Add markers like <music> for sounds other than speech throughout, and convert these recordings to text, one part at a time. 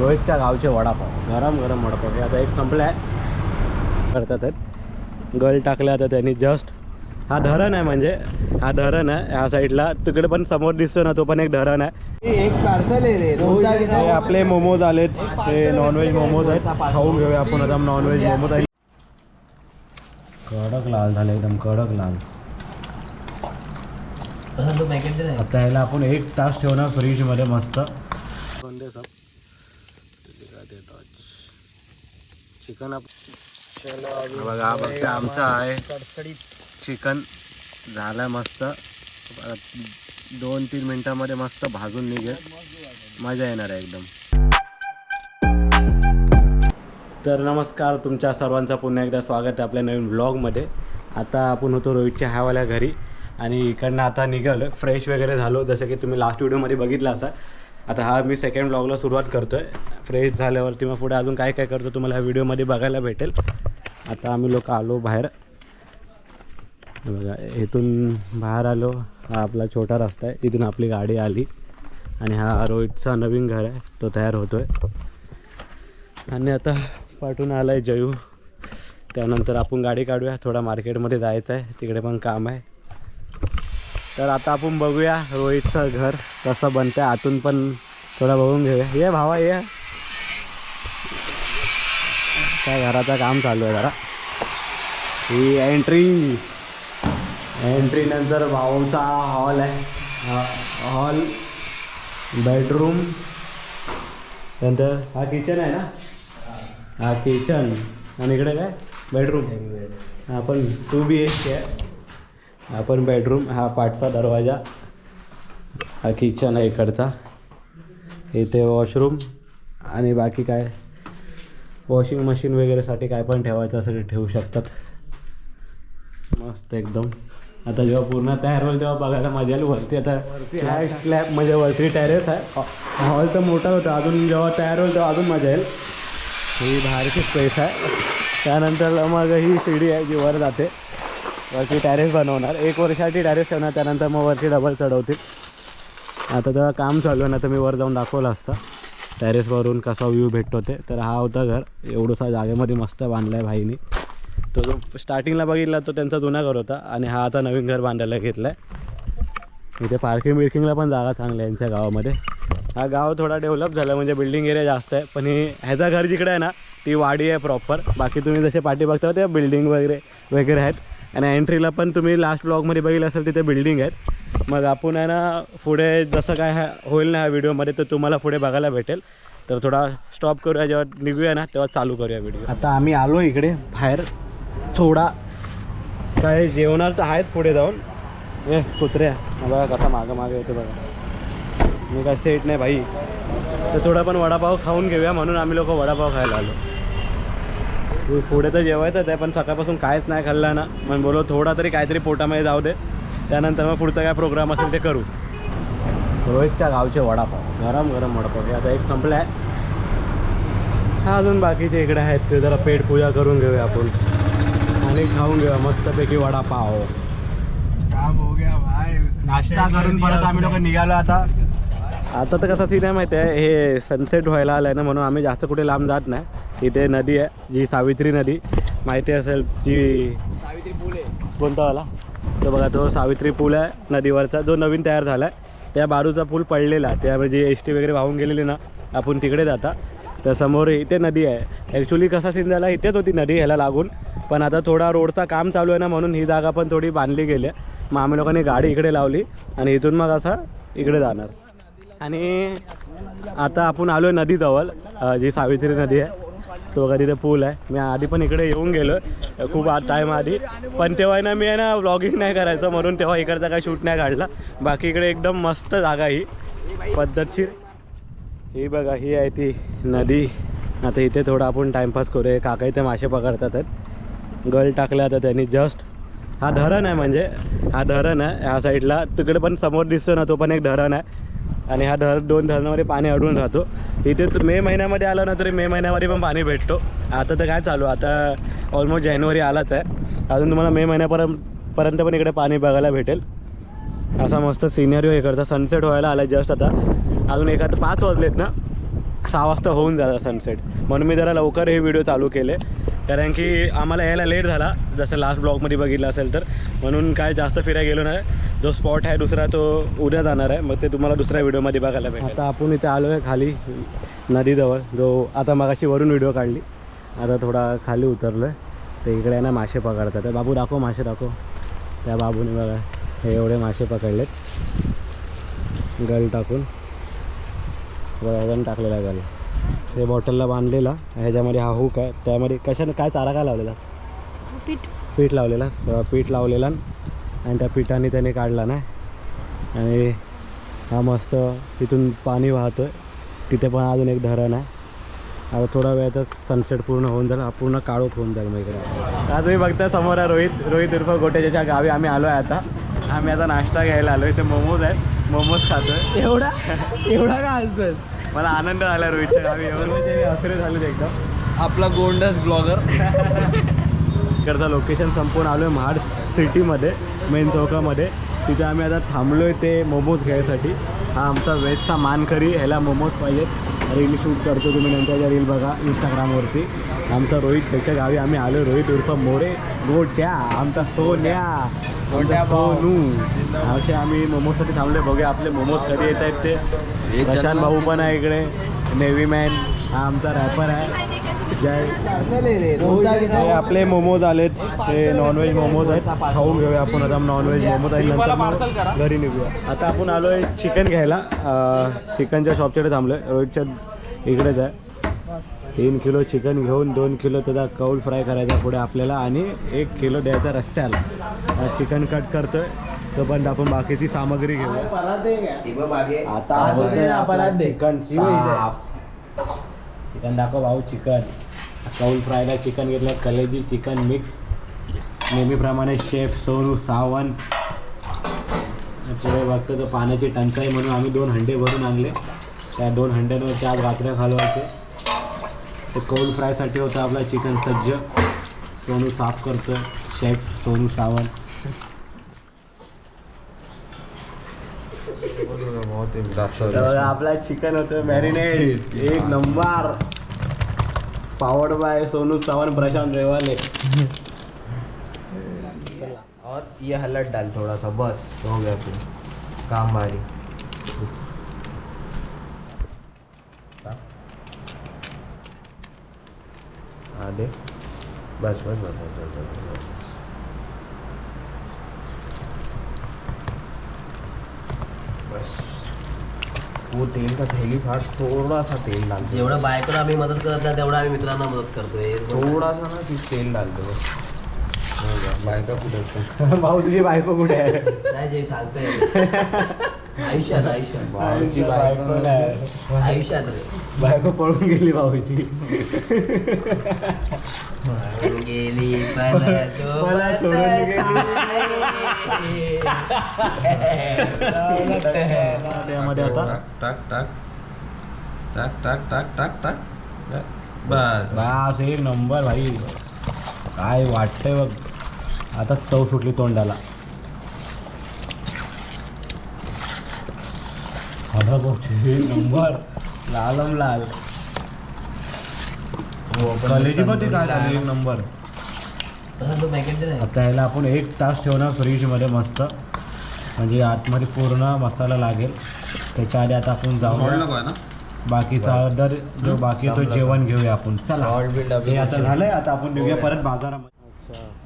रोहितच्या गावचे वडापाव. गरम गरम वडापाव. हे आता एक संपला आहे करतात आहेत. गळ टाकला आता त्यांनी जस्ट हा धरण आहे म्हणजे. हा धरण आहे. ह्या साईडला तिकडे पण समोर दिसतो ना तो पण एक धरण आहे. एक पार्सल आहे रे. हे आपले मोमोज आलेत. हे नॉनव्हेज मोमोज आहेत. खाऊन घेऊया आपण आता नॉनव्हेज मोमोज. आहे कडक लाल झाले एकदम कडक लाल. आता याला आपण एक तास ठेवणार फ्रीजमध्ये मस्त. चिकन बघा आमचा आहे. चिकन झालं मस्त. दोन तीन मिनटामध्ये मस्त भाजून निघेल. मजा येणार आहे एकदम. तर नमस्कार तुमच्या सर्वांचं पुन्हा एकदा स्वागत आहे आपल्या नवीन ब्लॉगमध्ये आता आपण होतो रोहितच्या ह्यावाल्या घरी आणि इकडनं आता निघालो फ्रेश वगैरे झालो जसं की तुम्ही लास्ट व्हिडिओमध्ये बघितलं असा आता हा मी सेकंड ब्लॉगला सुरुवात करतो आहे फ्रेश झाल्यावरती मग पुढे अजून काय काय करतो तुम्हाला ह्या व्हिडिओमध्ये बघायला भेटेल. आता आम्ही लोक आलो बाहेर. बघा इथून बाहेर आलो. हा आपला छोटा रस्ता आहे. तिथून आपली गाडी आली. आणि हा रोहितचा नवीन घर आहे. तो तयार होतो आहे आणि आता पाठून आला आहे जयू. त्यानंतर आपण गाडी काढूया. थोडा मार्केटमध्ये जायचं आहे तिकडे पण काम आहे. तर आता आपण बघूया रोहितचं घर कसं बनतं आतून पण थोडा बघून घेऊया. ये भावा ये. काय घराचं काम चालू आहे जरा. ही एंट्री एंट्री नंतर भाऊचा हॉल आहे. हॉल बेडरूम नंतर हा किचन आहे ना? हा किचन आणि इकडे काय? बेडरूम हा पण टू बी एच के आहे. हा पण बेडरूम हा पाठचा दरवाजा हा किचन आहे इकडचा इथे वॉशरूम आणि बाकी काय वॉशिंग मशीन वगैरेसाठी काय पण ठेवायचं असेल तर ठेवू शकतात। मस्त एकदम। आता जेव्हा पूर्ण तयार होईल तेव्हा बघायला मजा येईल वरती आता स्लॅब स्लॅब म्हणजे वरती टेरेस आहे. हॉल तर मोठा होता. अजून जेव्हा तयार होईल तेव्हा अजून मजा येईल. ही बाहेरची स्पेस आहे. त्यानंतर मग ही शिडी आहे जी वर जाते. वरती टॅरेस बनवणार. एक वर्षाची टॅरेस ठेवणार त्यानंतर मग वरती डबल चढवतील. आता तेव्हा काम चालू आहे ना तर मी वर जाऊन दाखवलं असतं. टॅरेसवरून कसा व्ह्यू भेटतो ते. तर हा होता घर. एवढंसा जागेमध्ये मस्त बांधला आहे भाईनी. तो जो स्टार्टिंगला बघितला तो त्यांचा जुना घर होता. आणि हा आता नवीन घर बांधायला घेतला आहे इथे पार्किंग बिर्किंगला पण जागा चांगली आहे यांच्या गावामध्ये. हा गाव थोडा डेव्हलप झाला म्हणजे बिल्डिंग एरिया जास्त आहे. पण हे ह्याचा घर जिकडे आहे ना ती वाडी आहे प्रॉपर बाकी तुम्ही जसे पाठी बघता त्या बिल्डिंग वगैरे वगैरे आहेत. आणि एंट्रीला पण तुम्ही लास्ट ब्लॉगमध्ये बघितलं असेल तिथे बिल्डिंग आहेत. मग आपण आहे ना पुढे जसं काय हा होईल ना ह्या व्हिडिओमध्ये तर तुम्हाला पुढे बघायला भेटेल. तर थोडा स्टॉप करूया जेव्हा निघूया ना तेव्हा चालू करूया व्हिडिओ आता आम्ही आलो इकडे बाहेर थोडा काय जेवणार तर आहेत पुढे जाऊन. ए कुत्र्या बघा कसा मागं मागं येतो बघा. मी काय सेट नाही भाई. तर थोडा पण वडापाव खाऊन घेऊया म्हणून आम्ही लोक वडापाव खायला आलो. पुढे तर जेवायचंच आहे पण सकाळपासून काहीच नाही खाल्लं ना. मग बोलो थोडा तरी काहीतरी पोटामध्ये जाऊ दे. त्यानंतर मग पुढचा काय प्रोग्राम असेल ते करू. रोहितच्या गावचे वडापाव. गरम गरम वडापाव. हे आता एक संपला आहे हा अजून बाकीचे इकडे आहेत ते जरा पेट पूजा करून घेऊया आपण. आणि खाऊन घेऊया मस्तपैकी वडापाव. काम हो गया भाई. नाश्ता करून परत आम्ही लोक निघालो आता. आता तर कसा सीन आहे माहिती आहे? हे सनसेट व्हायला आलं आहे ना म्हणून आम्ही जास्त कुठे लांब जात नाही. इथे नदी आहे जी सावित्री नदी. माहिती असेल जी सावित्री फुले कोणता वाला तो बघा तो सावित्री पूल आहे नदीवरचा जो नवीन तयार झाला आहे त्या बाजूचा पूल पडलेला त्यामुळे जी एस टी वगैरे वाहून गेलेली ना आपण तिकडे जाता. तर समोर इथे नदी आहे. ॲक्च्युली कसा सीन झाला इथेच होती नदी ह्याला लागून. पण आता थोडा रोडचा काम चालू आहे ना म्हणून ही जागा पण थोडी बांधली गेली आहे. मग आम्ही लोकांनी गाडी इकडे लावली आणि इथून मग असा इकडे जाणार. आणि आता आपण आलो आहे नदीजवळ जी सावित्री नदी आहे. तो बघा तिथे पूल आहे. मी आधी पण इकडे येऊन गेलो. खूप टाईम आधी. पण तेव्हा आहे ना मी आहे ना व्लॉगिंग नाही करायचं म्हणून तेव्हा इकडचा काय शूट नाही काढला. बाकी इकडे एकदम मस्त जागा ही. पद्धतशीर. ही बघा ही आहे ती नदी. आता इथे थोडा आपण टाईमपास करूया. काका इथे मासे पकडतात. आहेत गळ टाकला आता त्यांनी जस्ट हा धरण आहे म्हणजे. हा धरण आहे. ह्या साईडला तिकडे पण समोर दिसतो ना तो पण एक धरण आहे. आणि हा धर दोन धरणामध्ये पाणी अडून राहतो. इथे तर मे महिन्यामध्ये आलं ना तरी मे महिन्यामध्ये पण पाणी भेटतो. आता तर काय चालू आता ऑलमोस्ट जानेवारी आलाच आहे. अजून तुम्हाला मे महिन्यापर्यंत पर्यंत पण इकडे पाणी बघायला भेटेल. असा मस्त सिनेरी हे करता सनसेट व्हायला आला जस्ट आता. अजून एखादं पाच वाजलेत ना. सहा वाजता होऊन जाता सनसेट म्हणून मी जरा लवकर हे व्हिडिओ चालू केले. कारण की आम्हाला यायला लेट झाला. जसं लास्ट ब्लॉगमध्ये बघितलं असेल तर. म्हणून काय जास्त फिरायला गेलो नाही. जो स्पॉट आहे दुसरा तो उद्या जाणार आहे. मग ते तुम्हाला दुसऱ्या व्हिडिओमध्ये बघायला भेटेल. आता आपण इथे आलो आहे खाली नदीजवळ. जो आता मगाशी वरून व्हिडिओ काढली. आता थोडा खाली उतरलो आहे तर इकडे ना मासे पकडतात. तर बाबू दाखव मासे दाखव. त्या बाबूने बघा हे एवढे मासे पकडलेत. गल टाकून. बघा टाकलेला गल. ते बॉटलला बांधलेला. ह्याच्यामध्ये हा हुक आहे. त्यामध्ये कशाने काय चारा काय लावलेला? पीठ. पीठ लावलेला. तेव्हा पीठ लावलेला. आणि त्या पिठाने त्याने काढला ना. आणि हा मस्त तिथून पाणी वाहतो आहे तिथे पण अजून एक धरण आहे. आता थोडा वेळातच सनसेट पूर्ण होऊन जाईल. पूर्ण काळोख होऊन जाईल मग इकडे. आता तुम्ही बघता समोर आहे रोहित. रोहित उर्फ गोटेच्या गावी आम्ही आलो आहे आता. आम्ही आता नाश्ता घ्यायला आलो इथे मोमोज आहेत. मोमोज खातोय. एवढा <laughs> एवढा का हसतोस मला आनंद झाला रोहितच्या गावी एवढं <laughs> हसरे झाले एकदम. आपला गोंडस ब्लॉगर. <laughs> इकडचं लोकेशन संपून आलो आहे महाड सिटीमध्ये मेन चौकामध्ये. तिथे आम्ही आता थांबलो आहे ते मोमोज घ्यायसाठी. हा आमचा वेजचा मानकरी ह्याला मोमोज पाहिजेत. रील शूट करतो तुम्ही नंतरच्या रील बघा इंस्टाग्रामवरती आमचा रोहित त्याच्या गावी आम्ही आलो रोहित उर्फ मोरे. गोट्या आमचा सोन्या. गोट्या. सोनू. असे आम्ही मोमोजसाठी थांबले बघूया आपले मोमोज कधी येत आहेत ते प्रशांत भाऊ पण आहे इकडे. Navy man. हा आमचा रॅपर आहे. हे आपले मोमोज आलेत. ते नॉनव्हेज मोमोज आहेत. खाऊन घेऊया आपण आता. नॉनव्हेज मोमोज आहे नंतर घरी निघूया. आता आपण आलो आहे चिकन घ्यायला. चिकनच्या शॉपच्याकडे थांबलो आहे रोहितच्या इकडेच आहे. तीन किलो चिकन घेऊन दोन किलो त्याचा कौल फ्राय करायचा पुढे आपल्याला आणि एक किलो द्यायचा रस्त्याला. चिकन कट करतोय. तोपर्यंत आपण बाकीची सामग्री घेऊ आता चिकन. साफ. चिकन दाखव भाऊ चिकन. कौल फ्रायला चिकन घेतलं कलेजी चिकन मिक्स नेहमीप्रमाणे शेफ सोनू सावंत। पुढे बघतो तर पाण्याची टंचाई म्हणून आम्ही दोन हंडे भरून आणले. त्या दोन हंड्यांवर चार भाकऱ्या घालवायचे. ते कौल फ्रायसाठी होता आपला चिकन सज्ज. सोनू साफ करतोय. शेफ सोनू सावंत. तर आपला चिकन होतं मॅरिनेट एक number. Powered by Sonu Sawant Prashant रेवाले और ये हलट डाल थोड़ा सा बस हो गया फिर काम भारी आधे। बस बस बस बस बस बस बस। बस। वो तेल का थैली फाड़ थोड़ा सा तेल डाल दे जेवढं बायकोला आम्ही मदत करत नाही तेवढं आम्ही मित्रांना मदत करतोय. थोड़ा सा ना सिर्फ तेल डाल दे बस हो गया बायका कुठे भाऊ तुझी बायको कुठे आहे? नाही जे सांगतोय आयुष्यात आयुष्यात. भाऊची बायको. आयुष्यात रे. बायको पळून गेली भाऊची <laughs> गेली पण मला सोबत सोडून गेली. चालली. त्यामध्ये आता टाक टाक टाक टाक टाक टाक टाक बस बस एक नंबर भाई काय वाटतंय बघ आता चव सुटली तोंडाला अरे बघ एक नंबर लालम लाल कलेजी पण ती काय झाली? एक नंबर. तसं तो पॅकेट दे ना. आता ह्याला आपण एक तास ठेवणार फ्रीजमध्ये मस्त. म्हणजे आतमध्ये पूर्ण मसाला लागेल. त्याच्या आधी आता आपण जाऊ बाकीचा ऑर्डर जो बाकी तो जेवण घेऊया आपण. चला. हे आता झालंय. आता आपण निघूया परत बाजारामध्ये.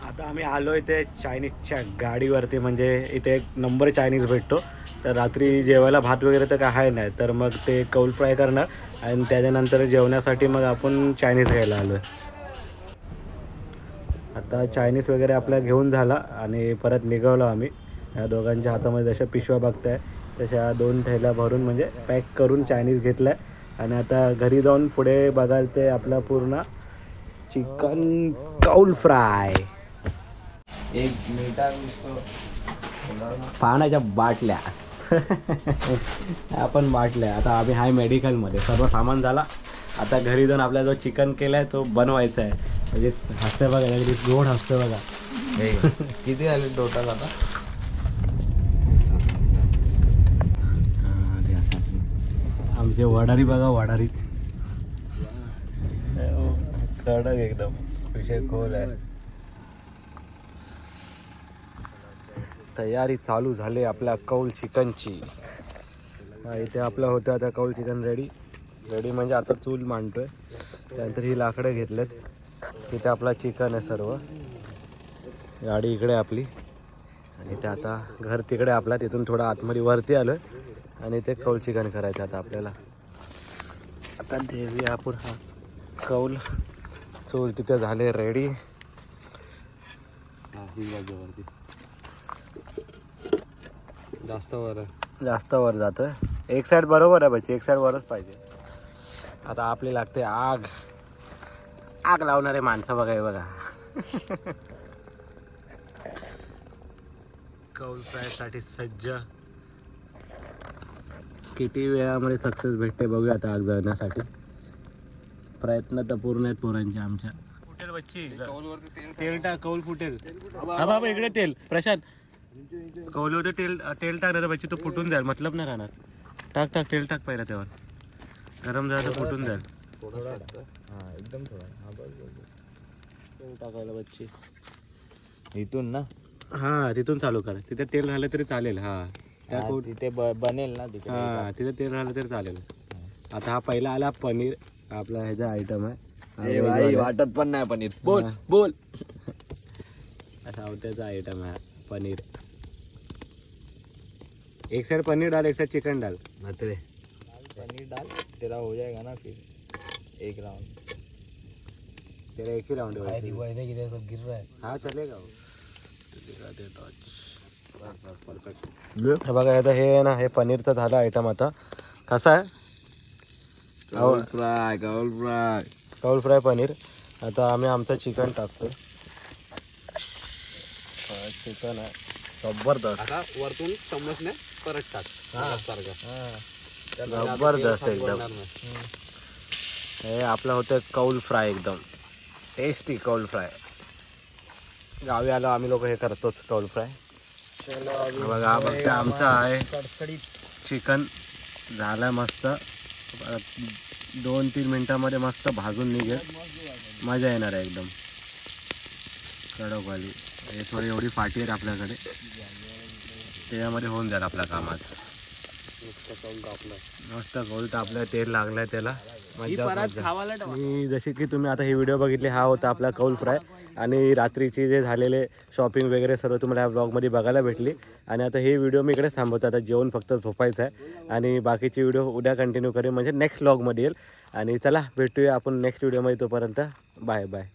आता आम्ही आलो इथे चायनीजच्या गाडीवरती. म्हणजे इथे एक नंबर चायनीज भेटतो. तर रात्री जेवायला भात वगैरे तर काय आहे नाही. तर मग ते कौल फ्राय करणार. आणि त्याच्यानंतर जेवण्यासाठी मग आपण चायनीज घ्यायला आलो आता चायनीज वगैरे आपल्या घेऊन झाला आणि परत निघवलो आम्ही. या दोघांच्या हातामध्ये जशा पिशव्या बघताय तशा दोन थैल्या भरून म्हणजे पॅक करून चायनीज घेतलं आहे आणि आता घरी जाऊन पुढे बघाल ते आपला पूर्ण चिकन कौल फ्राय. एक मीठा पाण्याच्या बाटल्या. <laughs> आपण वाटलं आता आम्ही हाय मेडिकलमध्ये सर्व सामान झाला. आता घरी जाऊन आपल्या जो चिकन केलं आहे तो बनवायचा आहे म्हणजे हसते बघा अगदी गोड हसते बघा. किती झाले टोटल आता? आमचे वडारी बघा वडारी. कडक एकदम. विषय खोल आहे. तयारी चालू झाली आपल्या कौल चिकनची. इथे आपलं होतं आता कौल चिकन रेडी रेडी म्हणजे आता चूल मांडतोय. त्यानंतर ही लाकडं घेतलेत. तिथे आपला चिकन आहे सर्व. गाडी इकडे आपली. आणि ते आता घर तिकडे आपला. तिथून थोडं आतमध्ये वरती आलं आणि ते कौल चिकन करायचं आता आपल्याला. आता देवी आपण हा कौल. चूल तिथे झाले रेडी जास्त वर जास्त वर जातोय. एक साईड बरोबर आहे बच्ची. एक साईड वरच पाहिजे. आता आपली लागते आग. आग लावणारे माणसं बघा हे बघा. कौल फ्रायसाठी सज्ज. किती वेळामध्ये सक्सेस भेटते बघूया आता आग जळण्यासाठी. प्रयत्न तर पूर्ण आहेत पोरांचे आमच्या. फुटेल बच्ची? तेल टाक कौल फुटेल. हा बाबा इकडे तेल. प्रशांत. कौलवतं तेल तेल टाक ना रे बच्ची तो फुटून जाईल. मतलब नाही राहणार. टाक टाक तेल टाक पहिला त्यावर. गरम झालं तर फुटून जाईल. हा एकदम थोडा. तेल टाकायला बच्ची. इथून ना? हा तिथून चालू कर. तिथे तेल झालं तरी चालेल हा. त्या तिथे बनेल ना तिथे हा तिथे तेल झालं तरी चालेल. आता हा पहिला आला पनीर. आपला ह्याचा आयटम आहे. वाटत पण नाही पनीर. बोल. बोल. सावत्याचा आयटम आहे पनीर. एक साइड पनीर डाल एक साइड चिकन डाल. मत रे पनीर डाल तेरा हो जाएगा ना फिर. एक राउंड तेरा एक ही राउंड है सब गिर रहा है? हा चलेगा वो. हे बघा आता हे आहे ना हे पनीरचं झालं आयटम आता. कसा आहे? कौल फ्राय कौल फ्राय कौल फ्राय पनीर. आता आम्ही आमचं चिकन टाकतो चिकन आहे. जबरदस्त. आता वरतून चम्मचने परत टाक. सारखा. जबरदस्त एकदम. हे आपलं होतं कौल फ्राय एकदम. टेस्टी कौल फ्राय. गावी आलो आम्ही लोक हे करतोच कौल फ्राय. बघा हा फक्त आमचा आहे. चिकन झालं मस्त. दोन तीन मिनिटामध्ये मस्त भाजून निघेल. मजा येणार आहे एकदम. कडकवाली हे थोडी एवढी फाटी आहेत आपल्याकडे. त्याच्यामध्ये होऊन जाईल आपल्या कामात. मस्त गोल आपलं तेल लागलंय त्याला. आणि जसे की तुम्ही आता ही व्हिडिओ बघितली हा होता आपला कौल फ्राय आणि रात्रीची जे झालेले शॉपिंग वगैरे सर्व तुम्हाला ह्या ब्लॉगमध्ये बघायला भेटली. आणि आता ही व्हिडिओ मी इकडे थांबवतो. आता जेवण फक्त झोपायचं आहे. आणि बाकीची व्हिडिओ उद्या कंटिन्यू करेन. म्हणजे नेक्स्ट ब्लॉगमध्ये येईल. आणि चला भेटूया आपण नेक्स्ट व्हिडिओमध्ये तोपर्यंत. Bye bye